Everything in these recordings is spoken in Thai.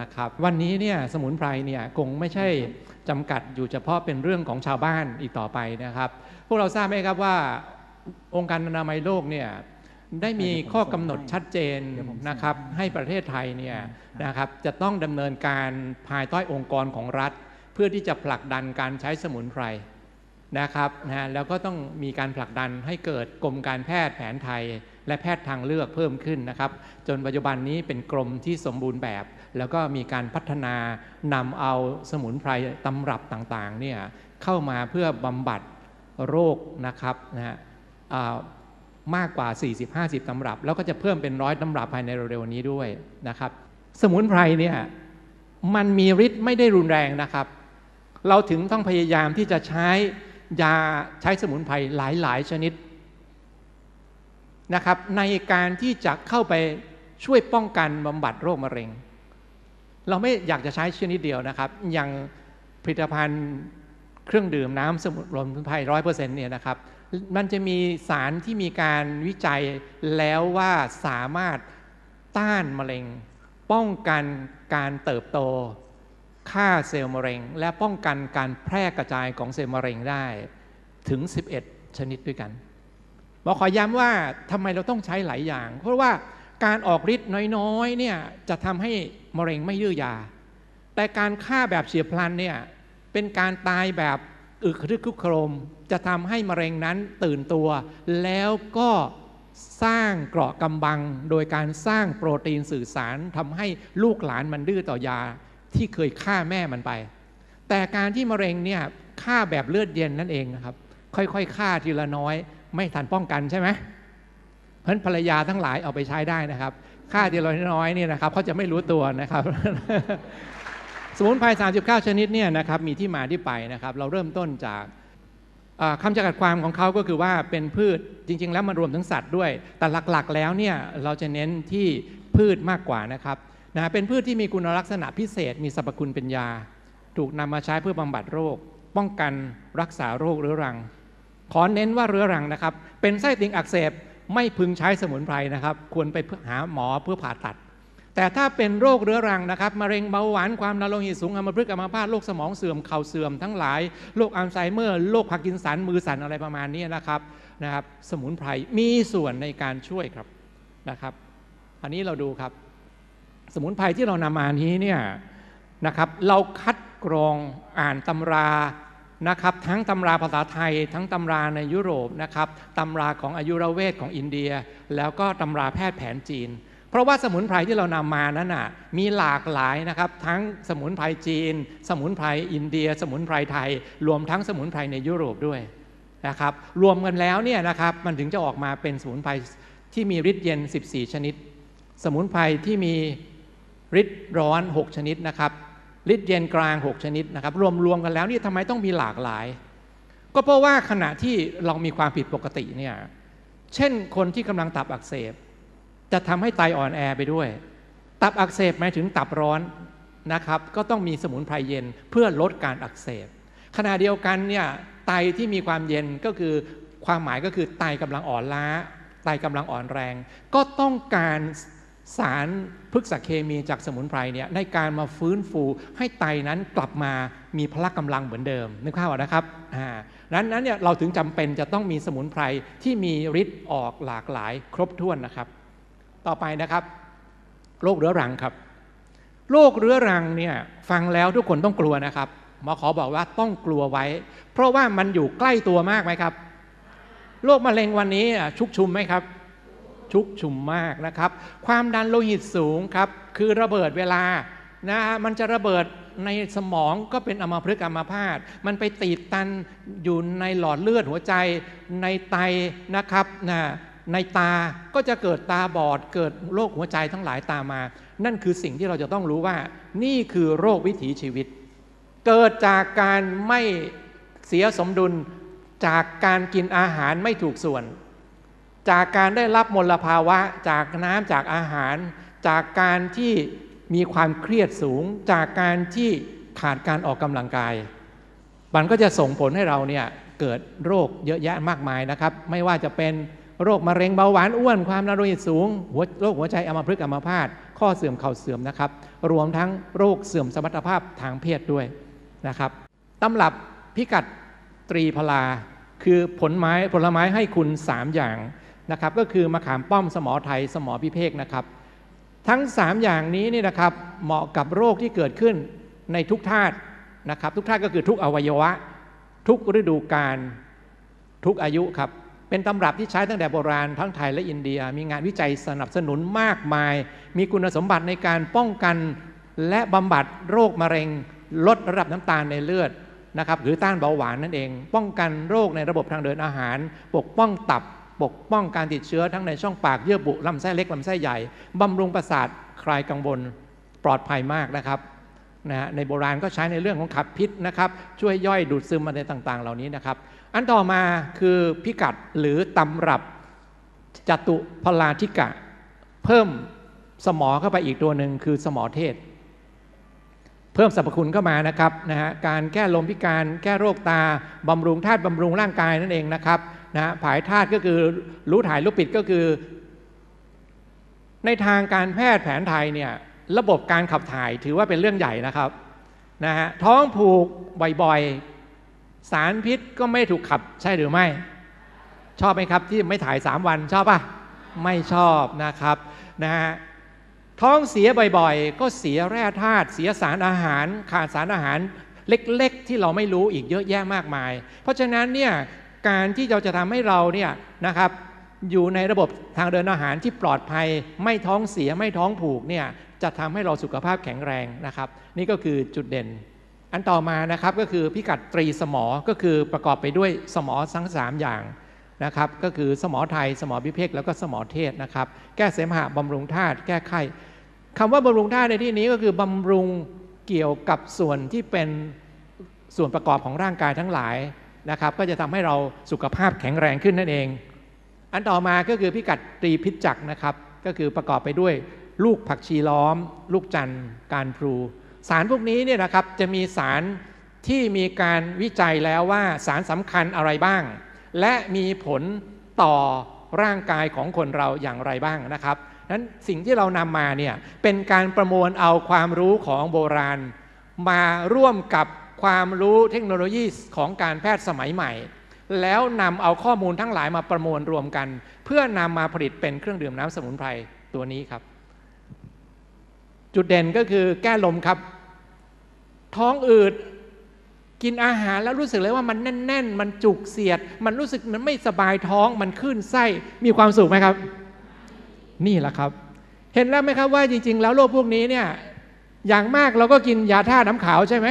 นะครับวันนี้เนี่ยสมุนไพรเนี่ยคงไม่ใช่จำกัดอยู่เฉพาะเป็นเรื่องของชาวบ้านอีกต่อไปนะครับ พวกเราทราบไหมครับว่าองค์การอนามัยโลกเนี่ยได้มีข้อกำหนดชัดเจนนะครับให้ประเทศไทยเนี่ยนะครับจะต้องดำเนินการภายใต้องค์กรของรัฐ เพื่อที่จะผลักดันการใช้สมุนไพรนะครับนะฮะแล้วก็ต้องมีการผลักดันให้เกิดกรมการแพทย์แผนไทย และแพทย์ทางเลือกเพิ่มขึ้นนะครับ จนปัจจุบันนี้เป็นกรมที่สมบูรณ์แบบ แล้วก็มีการพัฒนานำเอาสมุนไพรตำรับต่างๆเนี่ยเข้ามาเพื่อบำบัดโรคนะครับนะฮะมากกว่า 40-50 ตำรับ แล้วก็จะเพิ่มเป็นร้อยตำรับภายในเร็วๆนี้ด้วยนะครับ สมุนไพรเนี่ยมันมีฤทธิ์ไม่ได้รุนแรงนะครับ เราถึงต้องพยายามที่จะใช้ยาใช้สมุนไพรหลาย ๆ ชนิด นะครับในการที่จะเข้าไปช่วยป้องกันบำบัดโรคมะเร็ง เราไม่อยากจะใช้ชนิดเดียวนะครับ อย่างผลิตภัณฑ์เครื่องดื่มน้ำสมุนไพรร้อยเปอร์เซ็นต์เนี่ยนะครับ มันจะมีสารที่มีการวิจัยแล้วว่าสามารถต้านมะเร็ง ป้องกันการเติบโตฆ่าเซลล์มะเร็ง และป้องกันการแพร่กระจายของเซลล์มะเร็งได้ถึง 11 ชนิดด้วยกัน บอกขอย้ำว่าทำไมเราต้องใช้หลายอย่าง เพราะว่าการออกฤทธิ์น้อยๆเนี่ยจะทำให้มะเร็งไม่ยื้อยา แต่การฆ่าแบบเฉียบพลันเนี่ยเป็นการตายแบบอึกรึกคุกโครม จะทำให้มะเร็งนั้นตื่นตัว แล้วก็สร้างเกราะกำบัง โดยการสร้างโปรตีนสื่อสารทำให้ลูกหลานมันดื้อต่อยาที่เคยฆ่าแม่มันไป แต่การที่มะเร็งเนี่ยฆ่าแบบเลือดเย็นนั่นเองนะครับ ค่อยๆฆ่าทีละน้อย ไม่ทันป้องกันใช่ไหมเพราะนั้นภรรยาทั้งหลายเอาไปใช้ได้นะครับฆ่าทีละน้อยเนี่ยนะครับเขาจะไม่รู้ตัวนะครับ สมุนไพร39 ชนิดเนี่ยนะครับมีที่มาที่ไปนะครับ เราเริ่มต้นจากคำจำกัดความของเขาก็คือว่าเป็นพืชจริง ๆ แล้วมันรวมทั้งสัตว์ด้วย แต่หลักๆ แล้วเนี่ยเราจะเน้นที่พืชมากกว่านะครับนะเป็นพืชที่มีคุณลักษณะพิเศษ มีสรรพคุณเป็นยา ถูกนำมาใช้เพื่อบำบัดโรค ป้องกันรักษาโรคเรื้อรัง ขอเน้นว่าเรื้อรังนะครับ เป็นไส้ติ่งอักเสบไม่พึงใช้สมุนไพรนะครับ ควรไปหาหมอเพื่อผ่าตัด แต่ถ้าเป็นโรคเรื้อรังนะครับมะเร็งเบาหวานความดันโลหิตสูงอัมพฤกษ์อัมพาตโรคสมองเสื่อมเข่าเสื่อมทั้งหลายโรคอัลไซเมอร์โรคพาร์กินสันมือสั่นอะไรประมาณนี้นะครับนะครับ สมุนไพรมีส่วนในการช่วยครับนะครับ อันนี้เราดูครับ สมุนไพรที่เรานำมานี้เนี่ยนะครับ เราคัดกรองอ่านตำรา นะครับทั้งตำราภาษาไทย ทั้งตำราในยุโรปนะครับตำราของอายุรเวทของอินเดีย แล้วก็ตำราแพทย์แผนจีน เพราะว่าสมุนไพรที่เรานำมานั้นน่ะมีหลากหลายนะครับทั้งสมุนไพรจีน สมุนไพรอินเดีย สมุนไพรไทย รวมทั้งสมุนไพรในยุโรปด้วยนะครับรวมกันแล้วเนี่ยนะครับมันถึงจะออกมาเป็นสมุนไพรที่มีฤทธิ์เย็น 14 ชนิด สมุนไพรที่มีฤทธิ์ร้อน 6 ชนิดนะครับ ฤทธิ์เย็นกลาง 6 ชนิดนะครับ รวมรวมกันแล้วนี่ทำไมต้องมีหลากหลาย ก็เพราะว่าขณะที่เรามีความผิดปกติเนี่ยเช่นคนที่กำลังตับอักเสบ จะทำให้ไตอ่อนแอไปด้วย ตับอักเสบหมายถึงตับร้อนนะครับ ก็ต้องมีสมุนไพรเย็นเพื่อลดการอักเสบ ขณะเดียวกันเนี่ยไตที่มีความเย็นก็คือความหมายก็คือไตกำลังอ่อนล้าไตกำลังอ่อนแรง ก็ต้องการ สารพฤกษเคมีจากสมุนไพรเนี่ยในการมาฟื้นฟูให้ไตนั้นกลับมามีพละกำลังเหมือนเดิมนึกภาพนะครับอ่านั้นนั้นเนี่ยเราถึงจำเป็นจะต้องมีสมุนไพรที่มีฤทธิ์ออกหลากหลายครบถ้วนนะครับ ต่อไปนะครับโรคเรื้อรังครับโรคเรื้อรังเนี่ยฟังแล้วทุกคนต้องกลัวนะครับหมอขอบอกว่าต้องกลัวไว้ เพราะว่ามันอยู่ใกล้ตัวมากไหมครับโรคมะเร็งวันนี้ชุกชุมไหมครับ ชุกชุมมากนะครับ ความดันโลหิตสูงครับ คือระเบิดเวลานะมันจะระเบิดในสมองก็เป็นอัมพฤกษ์อัมพาต มันไปตีบตันอยู่ในหลอดเลือดหัวใจในไตนะครับนะในตาก็จะเกิดตาบอด เกิดโรคหัวใจทั้งหลายตามมา นั่นคือสิ่งที่เราจะต้องรู้ว่า นี่คือโรควิถีชีวิต เกิดจากการไม่เสียสมดุลจากการกินอาหารไม่ถูกส่วน จากการได้รับมลภาวะ จากน้ำจากอาหาร จากการที่มีความเครียดสูง จากการที่ขาดการออกกำลังกาย มันก็จะส่งผลให้เราเนี่ยเกิดโรคเยอะแยะมากมายนะครับ ไม่ว่าจะเป็นโรคมะเร็งเบาหวานอ้วนความดันโลหิตสูงโรคหัวใจอัมพฤกษ์อัมพาตข้อเสื่อมเข่าเสื่อมนะครับ รวมทั้งโรคเสื่อมสมรรถภาพทางเพศด้วยนะครับตำรับพิกัดตรีพลาคือผลไม้ผลไม้ให้คุณ 3 อย่าง นะครับก็คือมะขามป้อมสมอไทยสมอพิเภกนะครับ ทั้ง 3 อย่างนี้นี่นะครับเหมาะกับโรคที่เกิดขึ้นในทุกธาตุนะครับ ทุกธาตุก็คือทุกอวัยวะ ทุกฤดูกาลทุกอายุครับเป็นตำรับที่ใช้ตั้งแต่โบราณทั้งไทยและอินเดีย มีงานวิจัยสนับสนุนมากมาย มีคุณสมบัติในการป้องกันและบำบัดโรคมะเร็ง ลดระดับน้ำตาลในเลือดนะครับหรือต้านเบาหวานนั่นเอง ป้องกันโรคในระบบทางเดินอาหาร ปกป้องตับ ปกป้องการติดเชื้อทั้งในช่องปากเยื่อบุลำไส้เล็กลำไส้ใหญ่บำรุงประสาทคลายกังวลปลอดภัยมากนะครับนะฮะในโบราณก็ใช้ในเรื่องของขับพิษนะครับ ช่วยย่อยดูดซึมอะไรต่างๆ เหล่านี้นะครับ อันต่อมาคือพิกัดหรือตำรับจตุพลาธิกะ เพิ่มสมอเข้าไปอีกตัวหนึ่งคือสมอเทศ เพิ่มสรรพคุณเข้ามานะครับนะฮะการแก้ลมพิการแก้โรคตาบำรุงธาตุบำรุงร่างกายนั่นเองนะครับ นะฮะผายธาตุก็คือรู้ถ่ายรู้ปิดก็คือ ในทางการแพทย์แผนไทยเนี่ยระบบการขับถ่ายถือว่าเป็นเรื่องใหญ่นะครับนะฮะท้องผูกบ่อยๆ สารพิษก็ไม่ถูกขับใช่หรือไม่ ชอบไหมครับที่ไม่ถ่าย 3 วันชอบปะไม่ชอบนะครับนะฮะท้องเสียบ่อยๆ ก็เสียแร่ธาตุเสียสารอาหาร ขาดสารอาหารเล็กๆ ที่เราไม่รู้อีกเยอะแยะมากมาย เพราะฉะนั้นเนี่ย การที่เราจะทำให้เราเนี่ยนะครับอยู่ในระบบทางเดินอาหารที่ปลอดภัย ไม่ท้องเสียไม่ท้องผูกเนี่ยจะทำให้เราสุขภาพแข็งแรงนะครับ นี่ก็คือจุดเด่น อันต่อมานะครับก็คือพิกัดตรีสมอก็คือประกอบไปด้วยสมอทั้งสามอย่างนะครับก็คือสมอไทย สมอพิเภกแล้วก็สมอเทศนะครับแก้เสมหะบำรุงธาตุแก้ไข้คำว่าบำรุงธาตุในที่นี้ก็คือบำรุงเกี่ยวกับส่วนที่เป็นส่วนประกอบของร่างกายทั้งหลาย นะครับก็จะทำให้เราสุขภาพแข็งแรงขึ้นนั่นเอง อันต่อมาก็คือพิกัดตรีพิจักนะครับ ก็คือประกอบไปด้วยลูกผักชีล้อม ลูกจันทร์การพลูสารพวกนี้เนี่ยนะครับจะมีสารที่มีการวิจัยแล้วว่าสารสำคัญอะไรบ้าง และมีผลต่อร่างกายของคนเราอย่างไรบ้างนะครับนั้นสิ่งที่เรานำมาเนี่ยเป็นการประมวลเอาความรู้ของโบราณ มาร่วมกับ ความรู้เทคโนโลยีของการแพทย์สมัยใหม่ แล้วนำเอาข้อมูลทั้งหลายมาประมวลรวมกัน เพื่อนำมาผลิตเป็นเครื่องดื่มน้ำสมุนไพรตัวนี้ครับ จุดเด่นก็คือแก้ลมครับ ท้องอืดกินอาหารแล้วรู้สึกเลยว่ามันแน่น ๆ มันจุกเสียด มันรู้สึกมันไม่สบายท้องมันขึ้นไส้มีความสุขไหมครับ นี่แหละครับ เห็นแล้วไหมครับว่าจริง ๆ แล้วโรคพวกนี้เนี่ยอย่างมากเราก็กินยาท่าน้ำขาวใช่ไหม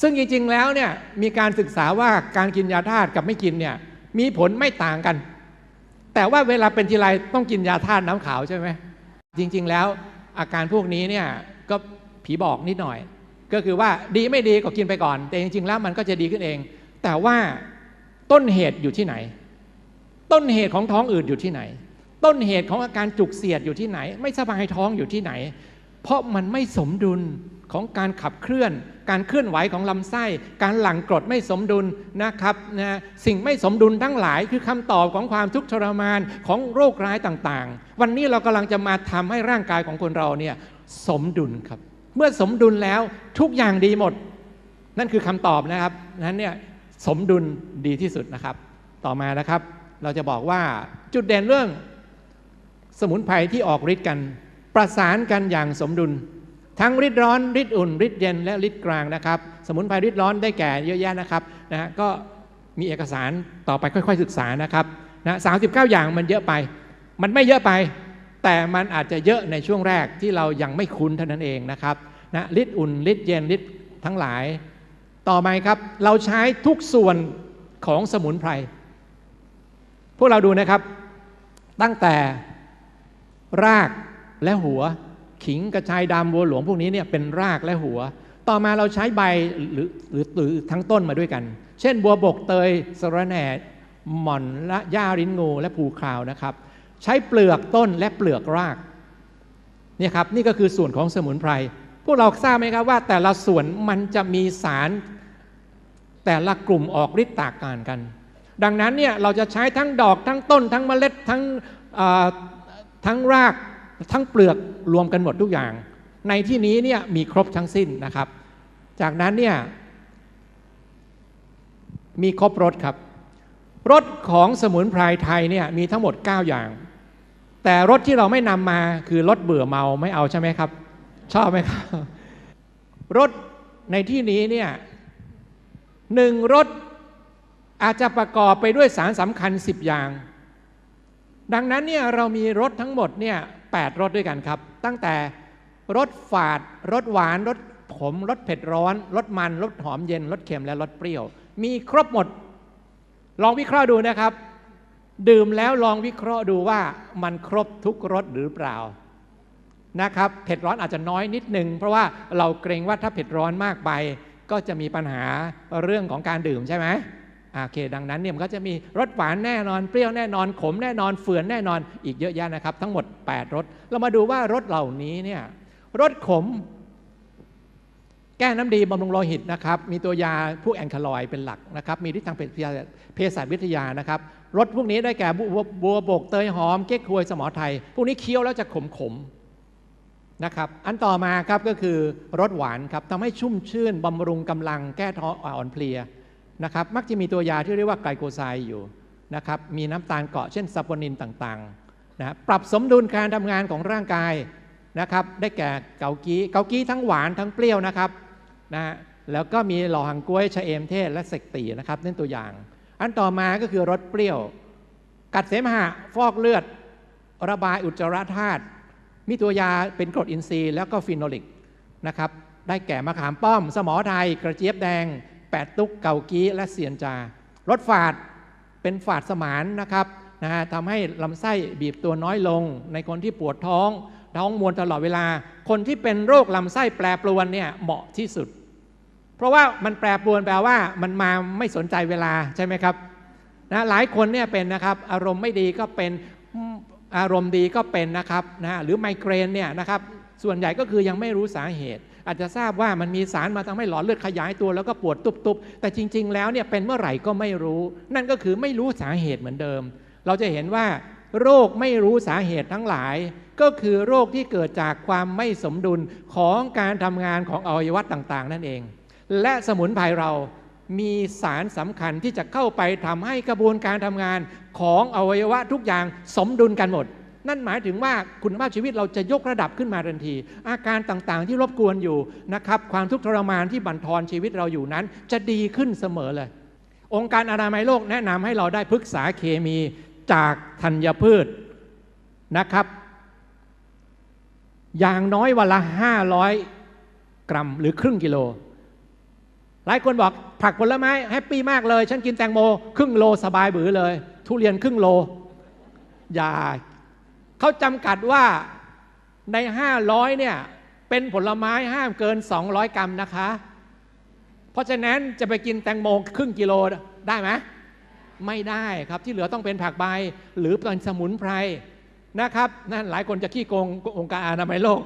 ซึ่งจริง ๆ แล้วเนี่ยมีการศึกษาว่าการกินยาธาตุกับไม่กินเนี่ยมีผลไม่ต่างกัน แต่ว่าเวลาเป็นทีไรต้องกินยาธาตุน้ำขาวใช่ไหมจริง ๆ แล้วอาการพวกนี้เนี่ยก็ผีบอกนิดหน่อย ก็คือว่าดีไม่ดีก็กินไปก่อน แต่จริง ๆ แล้วมันก็จะดีขึ้นเอง แต่ว่าต้นเหตุอยู่ที่ไหน ต้นเหตุของท้องอืดอยู่ที่ไหน ต้นเหตุของอาการจุกเสียดอยู่ที่ไหน ไม่สบายท้องอยู่ที่ไหน เพราะมันไม่สมดุล ของการขับเคลื่อน การเคลื่อนไหวของลำไส้ การหลั่งกรดไม่สมดุลนะครับนะสิ่งไม่สมดุลทั้งหลายคือคำตอบของความทุกข์ทรมานของโรคร้ายต่างๆ วันนี้เรากำลังจะมาทำให้ร่างกายของคนเราเนี่ยสมดุลครับ เมื่อสมดุลแล้วทุกอย่างดีหมด นั่นคือคำตอบนะครับนั้นเนี่ยสมดุลดีที่สุดนะครับ ต่อมานะครับ เราจะบอกว่าจุดเด่นเรื่องสมุนไพรที่ออกฤทธิ์กัน ประสานกันอย่างสมดุล ทั้งฤทธิ์ร้อนฤทธิ์อุ่นฤทธิ์เย็นและฤทธิ์กลางนะครับ สมุนไพรฤทธิ์ร้อนได้แก่เยอะแยะนะครับนะฮะก็มีเอกสารต่อไปค่อยๆศึกษานะครับนะสาอย่างมันเยอะไป มันไม่เยอะไป แต่มันอาจจะเยอะในช่วงแรกที่เรายังไม่คุ้นเท่านั้นเองนะครับนะฤทธิ์อุ่นฤทธิ์เย็นฤทธิ์ทั้งหลาย ต่อไปครับเราใช้ทุกส่วนของสมุนไพรพวกเราดูนะครับ ตั้งแต่รากและหัว ขิงกระชายดำบัวหลวงพวกนี้เนี่ยเป็นรากและหัว ต่อมาเราใช้ใบหรือหรือหรือทั้งต้นมาด้วยกัน เช่น บัวบกเตยสระแหน่หม่อนและหญ้าริ้นงูและภูคราวนะครับ ใช้เปลือกต้นและเปลือกรากเนี่ยครับนี่ก็คือส่วนของสมุนไพรพวกเราทราบไหมครับว่าแต่ละส่วนมันจะมีสาร แต่ละกลุ่มออกฤทธิ์ต่างกันดังนั้นเนี่ยเราจะใช้ทั้งดอกทั้งต้น ทั้งเมล็ดทั้งทั้งราก ทั้งเปลือกรวมกันหมดทุกอย่าง ในที่นี้เนี่ยมีครบทั้งสิ้นนะครับ จากนั้นเนี่ยมีครบรสครับรสของสมุนไพรไทยเนี่ยมีทั้งหมด 9 อย่าง แต่รสที่เราไม่นำมาคือรสเบื่อเมาไม่เอาใช่ไหมครับ ชอบไหมครับรสในที่นี้เนี่ยหนึ่งรสอาจจะประกอบไปด้วยสารสำคัญ 10 อย่าง ดังนั้นเนี่ยเรามีรสทั้งหมดเนี่ย แรสด้วยกันครับ ตั้งแต่รสฝาดรสหวานรสขมรสเผ็ดร้อนรสมันรสหอมเย็นรสเค็มและรสเปรี้ยว มีครบหมด ลองวิเคราะห์ดูนะครับ ดื่มแล้วลองวิเคราะห์ดูว่ามันครบทุกรสหรือเปล่านะครับเผ็ดร้อนอาจจะน้อยนิดนึง เพราะว่าเราเกรงว่าถ้าเผ็ดร้อนมากไป ก็จะมีปัญหาเรื่องของการดื่มใช่ไหม โอเค ดังนั้นเนี่ยมันก็จะมีรสหวานแน่นอน เปรี้ยวแน่นอน ขมแน่นอน เฟื่อนแน่นอน อีกเยอะแยะนะครับ ทั้งหมด 8รส เรามาดูว่ารสเหล่านี้เนี่ยรสขม แก้น้ำดีบำรุงโลหิตนะครับ มีตัวยาพวกแอนคาลอยเป็นหลักนะครับ มีฤทธิ์ทางเภสัชวิทยานะครับ รสพวกนี้ได้แก่บัวบก เตยหอม เก๊กฮวย สมอไทย พวกนี้เคี้ยวแล้วจะขมขมนะครับอันต่อมาครับก็คือรสหวานครับทำให้ชุ่มชื่นบำรุงกำลังแก้ท้ออ่อนเพลีย นะครับมักจะมีตัวยาที่เรียกว่าไกลโคไซด์อยู่นะครับมีน้ำตาลเกาะเช่นซัปโปนินต่างๆนะปรับสมดุลการทำงานของร่างกายนะครับได้แก่เกากี้เกากี้ทั้งหวานทั้งเปรี้ยวนะครับนะแล้วก็มีหล่อหังกล้วยชะเอมเทศและเสกตีนะครับนั่นตัวอย่าง อันต่อมาก็คือรสเปรี้ยว กัดเสมหะฟอกเลือด ระบายอุจจาระธาตุมีตัวยาเป็นกรดอินทรีย์แล้วก็ฟีโนลิกนะครับได้แก่มะขามป้อม สมอไทย กระเจี๊ยบแดง แปดตุกเกากี้และเซียนจารถฝาดเป็นฝาดสมานนะครับนะฮะทำให้ลำไส้บีบตัวน้อยลง ในคนที่ปวดท้อง ท้องมวนตลอดเวลา คนที่เป็นโรคลำไส้แปรปรวนเนี่ยเหมาะที่สุด เพราะว่ามันแปรปรวนแปลว่ามันมาไม่สนใจเวลาใช่ไหมครับนะหลายคนเนี่ยเป็นนะครับอารมณ์ไม่ดีก็เป็นอารมณ์ดีก็เป็นนะครับนะหรือไมเกรนเนี่ยนะครับส่วนใหญ่ก็คือยังไม่รู้สาเหตุ อาจจะทราบว่ามันมีสารมาทำให้หลอดเลือดขยายตัวแล้วก็ปวดตุบๆ แต่จริง ๆ แล้วเนี่ยเป็นเมื่อไหร่ก็ไม่รู้ นั่นก็คือไม่รู้สาเหตุเหมือนเดิม เราจะเห็นว่า โรคไม่รู้สาเหตุทั้งหลาย ก็คือโรคที่เกิดจากความไม่สมดุลของการทำงานของอวัยวะต่างๆ นั่นเอง และสมุนไพรเรามีสารสำคัญที่จะเข้าไปทำให้กระบวนการทำงานของอวัยวะทุกอย่างสมดุลกันหมด นั่นหมายถึงว่าคุณภาพชีวิตเราจะยกระดับขึ้นมาทันที อาการต่างๆที่รบกวนอยู่นะครับความทุกข์ทรมานที่บั่นทอนชีวิตเราอยู่นั้น จะดีขึ้นเสมอเลย องค์การอนามัยโลกแนะนำให้เราได้พฤกษาเคมีจากธัญพืชนะครับ อย่างน้อยวันละ 500 กรัมหรือครึ่งกิโลหลายคนบอกผักผลไม้แฮปปี้มากเลย ฉันกินแตงโม ครึ่งโลสบายบือเลย ทุเรียนครึ่งโล อย่า เขาจำกัดว่าใน 500เนี่ยเป็นผลไม้ห้ามเกิน 200 กรัมนะคะ เพราะฉะนั้นจะไปกินแตงโมครึ่งกิโลได้ไหมไม่ได้ครับที่เหลือต้องเป็นผักใบหรือเป็นสมุนไพรนะครับนั่นหลายคนจะขี้โกงองค์การอนามัยโลก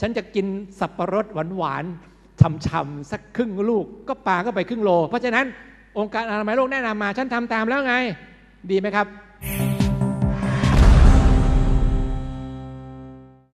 ฉันจะกินสับปะรดหวานๆฉ่ำๆสักครึ่งลูก ก็ปาก็ไปครึ่งโล เพราะฉะนั้นองค์การอนามัยโลกแนะนำมา ฉันทำตามแล้วไง ดีไหมครับ